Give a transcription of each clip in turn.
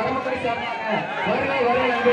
பரமக்குடி சார்பாக வருகை வருகை என்று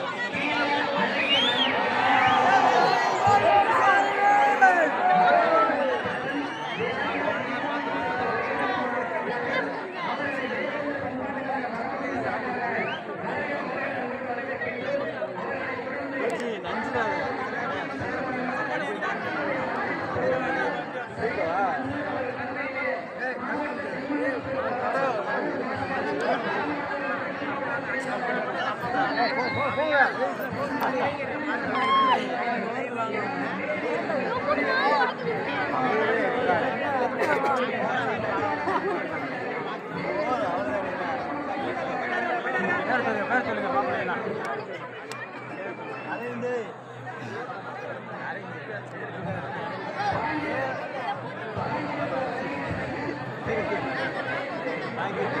பொறுமையா போங்க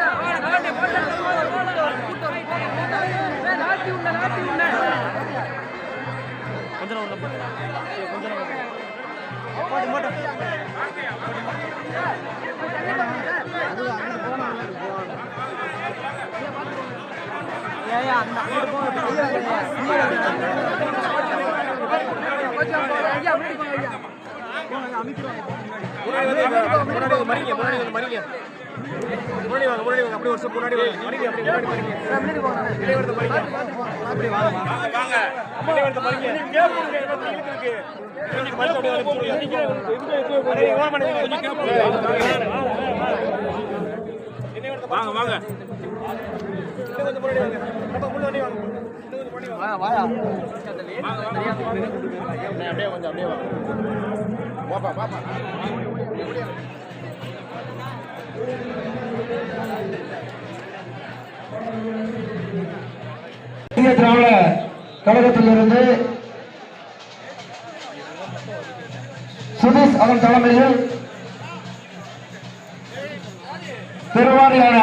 முன்னாடி வாங்க முன்னாடி வாங்க அப்படியே ஒரு ஸ்டெப் முன்னாடி வாங்க மறிங்க அப்படியே முன்னாடி மறிங்க இடையே வரது மறிங்க அப்படியே வாங்க வாங்க வாங்க அப்படியே வரது மறிங்க கேப் கொடுங்க எனக்கு இழுக்கு இருக்கு கொஞ்சம் மறிச்சு அப்படியே வந்து போடுங்க கொஞ்சம் கேப் வாங்க வாங்க வாங்க. அப்படியே கொஞ்சம் அப்படியே வாங்க பாப்பா பாப்பா திராவிட கழகத்திலிருந்து சுதீஷ் அவன் தலைமையில் பெருவாரியான